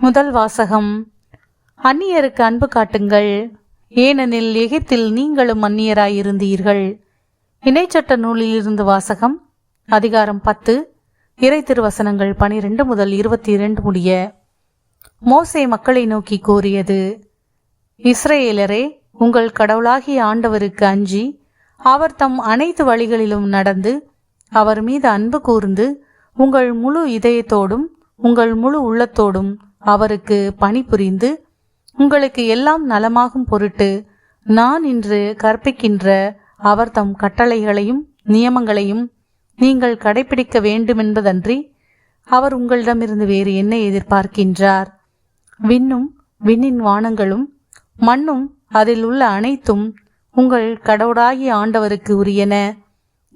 முதல் வாசகம். அந்நியருக்கு அன்பு காட்டுங்கள். ஏனெனில் எகிப்தில் நீங்களும் அந்நியராயிருந்தீர்கள். இணைச்சட்ட நூலிலிருந்து வாசகம் அதிகாரம் பத்து இறை திருவசனங்கள் பனிரெண்டு முதல் இருபத்தி இரண்டு முடிய. மோசே மக்களை நோக்கி கூறியது இஸ்ரேலரே உங்கள் கடவுளாகிய ஆண்டவருக்கு அஞ்சி அவர் தம் அனைத்து வழிகளிலும் நடந்து அவர் மீது அன்பு கூர்ந்து உங்கள் முழு இதயத்தோடும் உங்கள் முழு உள்ளத்தோடும் அவருக்கு பணிபுரிந்து உங்களுக்கு எல்லாம் நலமாகும் பொருட்டு நான் இன்று கற்பிக்கின்ற அவர் தம் கட்டளைகளையும் நியமங்களையும் நீங்கள் கடைபிடிக்க வேண்டுமென்பதன்றி அவர் உங்களிடமிருந்து வேறு என்ன எதிர்பார்க்கின்றார்? விண்ணும் விண்ணின் வானங்களும் மண்ணும் அதில் உள்ள அனைத்தும் உங்கள் கடவுளாகிய ஆண்டவருக்கு உரியன.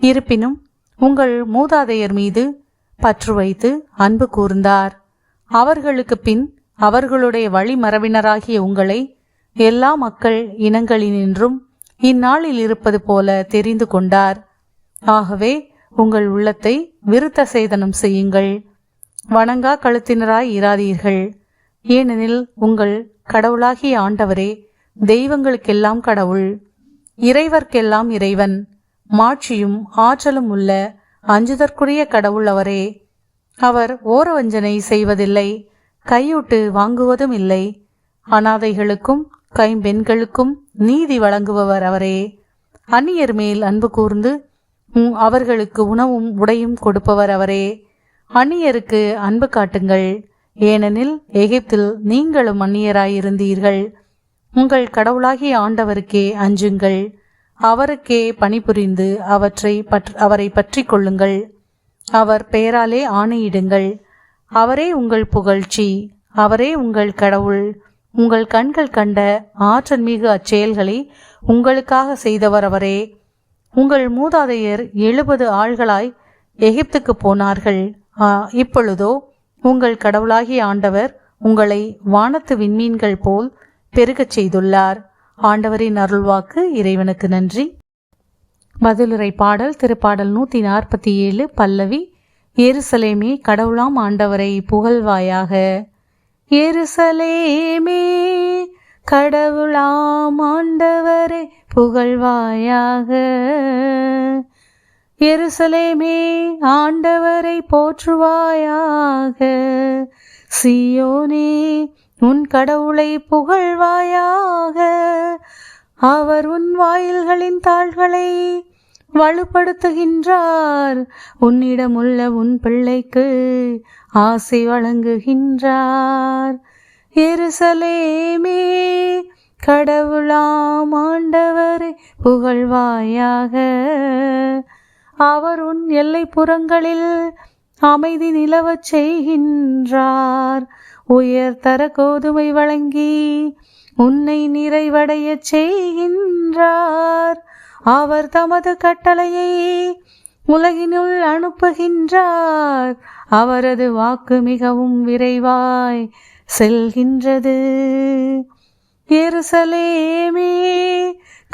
இருப்பினும் உங்கள் மூதாதையர் மீது பற்று வைத்து அன்பு கூர்ந்தார். அவர்களுக்கு பின் அவர்களுடைய வழிமரபினராகிய உங்களை எல்லா மக்கள் இனங்களினின்றும் இந்நாளில் இருப்பது போல தெரிந்து கொண்டார். ஆகவே உங்கள் உள்ளத்தை விருத்த சேதனம் செய்யுங்கள். வணங்கா கழுத்தினராய் இராதீர்கள். ஏனெனில் உங்கள் கடவுளாகிய ஆண்டவரே தெய்வங்களுக்கெல்லாம் கடவுள். இறைவர்க்கெல்லாம் இறைவன். மாட்சியும் ஆற்றலும் உள்ள அஞ்சுதற்குரிய கடவுள் அவரே. அவர் ஓரவஞ்சனை செய்வதில்லை கையூட்டு வாங்குவதும் இல்லை. அனாதைகளுக்கும் கைம்பெண்களுக்கும் நீதி வழங்குபவர் அவரே. அந்நியர் மேல் அன்பு கூர்ந்து அவர்களுக்கு உணவும் உடையும் கொடுப்பவர் அவரே. அந்நியருக்கு அன்பு காட்டுங்கள். ஏனெனில் எகிப்தில் நீங்களும் அந்நியராயிருந்தீர்கள். உங்கள் கடவுளாகிய ஆண்டவருக்கே அஞ்சுங்கள். அவருக்கே பணிபுரிந்து அவற்றை பற் அவரை பற்றி கொள்ளுங்கள். அவர் பெயராலே ஆணையிடுங்கள். அவரே உங்கள் புகழ்ச்சி அவரே உங்கள் கடவுள். உங்கள் கண்கள் கண்ட ஆற்றல் மிகு அச்செயல்களை உங்களுக்காக செய்தவர் அவரே. உங்கள் மூதாதையர் எழுபது ஆள்களாய் எகிப்துக்கு போனார்கள். இப்பொழுதோ உங்கள் கடவுளாகிய ஆண்டவர் உங்களை வானத்து விண்மீன்கள் போல் பெருகச் செய்துள்ளார். ஆண்டவரின் அருள்வாக்கு இறைவனுக்கு நன்றி. பதிலுரை பாடல் திருப்பாடல் நூற்றி நாற்பத்தி ஏழு பல்லவி எருசலேமே கடவுளாம் ஆண்டவரை புகழ்வாயாக. எருசலேமே கடவுளாம் ஆண்டவரை புகழ்வாயாக. எருசலேமே ஆண்டவரை போற்றுவாயாக. சியோனே உன் கடவுளை புகழ்வாயாக. அவர் உன் வாயில்களின் தாள்களை வலுப்படுத்துகின்றார். உன்னிடமுள்ள உன் பிள்ளைக்கு ஆசை வழங்குகின்றார். எருசலேமே கடவுளாம் ஆண்டவரை புகழ்வாயாக. அவர் உன் எல்லைப்புறங்களில் அமைதி நிலவச் செய்கின்றார். உயர்தர கோதுமை வழங்கி உன்னை நிறைவடையச் செய்கின்றார். அவர் தமது கட்டளையை உலகினுள் அனுப்புகின்றார். அவரது வாக்கு மிகவும் விரைவாய் செல்கின்றது. எருசலேமே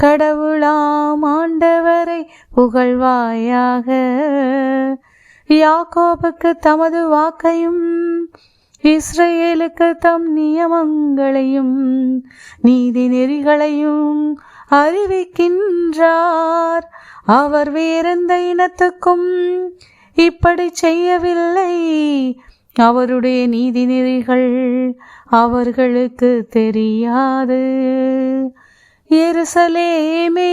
கடவுளாம் ஆண்டவரை புகழ்வாயாக. யாக்கோபுக்கு தமது வாக்கையும் இஸ்ரேலுக்கு தம் நியமங்களையும் நீதி நெறிகளையும் அறிவிக்கின்றார். அவர் வேறெந்த இனத்துக்கும் இப்படி செய்யவில்லை. அவருடைய நீதி நெறிகள் அவர்களுக்கு தெரியாது. எருசலேமே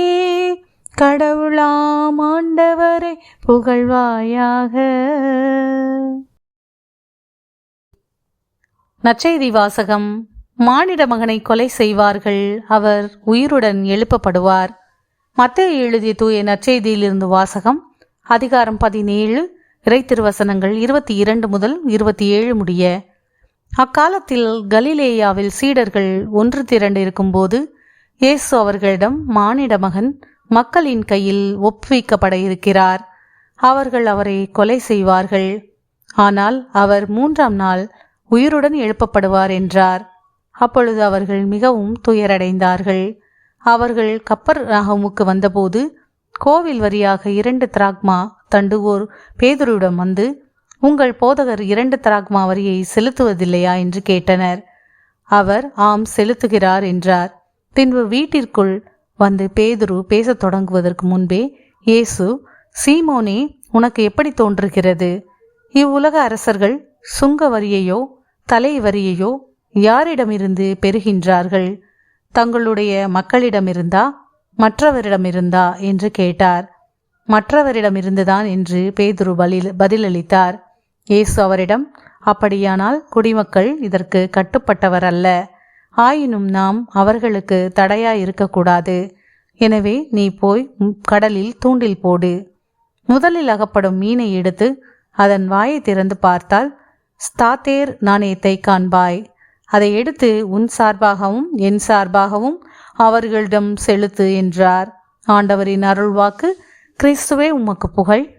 கடவுளாம் ஆண்டவரை புகழ்வாயாக. நற்செய்தி வாசகம். மானிட மகனை கொலை செய்வார்கள். அவர் உயிருடன் எழுப்பப்படுவார். மத்திய எழுதிய தூய நற்செய்தியிலிருந்து வாசகம் அதிகாரம் பதினேழு இறை திருவசனங்கள் இருபத்தி இரண்டு முதல் இருபத்தி ஏழு முடிய. அக்காலத்தில் கலிலேயாவில் சீடர்கள் ஒன்று திரண்டு இருக்கும்போது இயேசு அவர்களிடம் மானிட மகன் மக்களின் கையில் ஒப்புவிக்கப்பட இருக்கிறார். அவர்கள் அவரை கொலை செய்வார்கள். ஆனால் அவர் மூன்றாம் நாள் உயிருடன் எழுப்பப்படுவார் என்றார். அப்பொழுது அவர்கள் மிகவும் துயரடைந்தார்கள். அவர்கள் கப்பர் ராகமுக்கு வந்தபோது கோவில் வரியாக இரண்டு திராக்மா தண்டுவோர் பேதுருவிடம் வந்து உங்கள் போதகர் இரண்டு திராக்மா வரியை செலுத்துவதில்லையா? என்று கேட்டனர். அவர் ஆம் செலுத்துகிறார் என்றார். பின்பு வீட்டிற்குள் வந்து பேதுரு பேசத் தொடங்குவதற்கு முன்பே இயேசு சீமோனே உனக்கு எப்படி தோன்றுகிறது? இவ்வுலக அரசர்கள் சுங்க வரியையோ தலை வரியையோ யாரிடமிருந்து பெறுகின்றார்கள்? தங்களுடைய மக்களிடமிருந்தா மற்றவரிடமிருந்தா என்று கேட்டார். மற்றவரிடமிருந்துதான் என்று பேதுரு பதில் பதிலளித்தார். இயேசு அவரிடம் அப்படியானால் குடிமக்கள் இதற்கு கட்டுப்பட்டவர் அல்ல ஆயினும் நாம் அவர்களுக்கு தடையாய் இருக்கக்கூடாது எனவே நீ போய் கடலில் தூண்டில் போடு. முதலில் அகப்படும் மீனை எடுத்து அதன் வாயை திறந்து பார்த்தால் ஸ்தாத்தேர் நாணயத்தை காண்பாய் அதை எடுத்து உன் சார்பாகவும் என் சார்பாகவும் அவர்களிடம் செலுத்து என்றார். ஆண்டவரின் அருள்வாக்கு கிறிஸ்துவே உமக்கு புகழ்.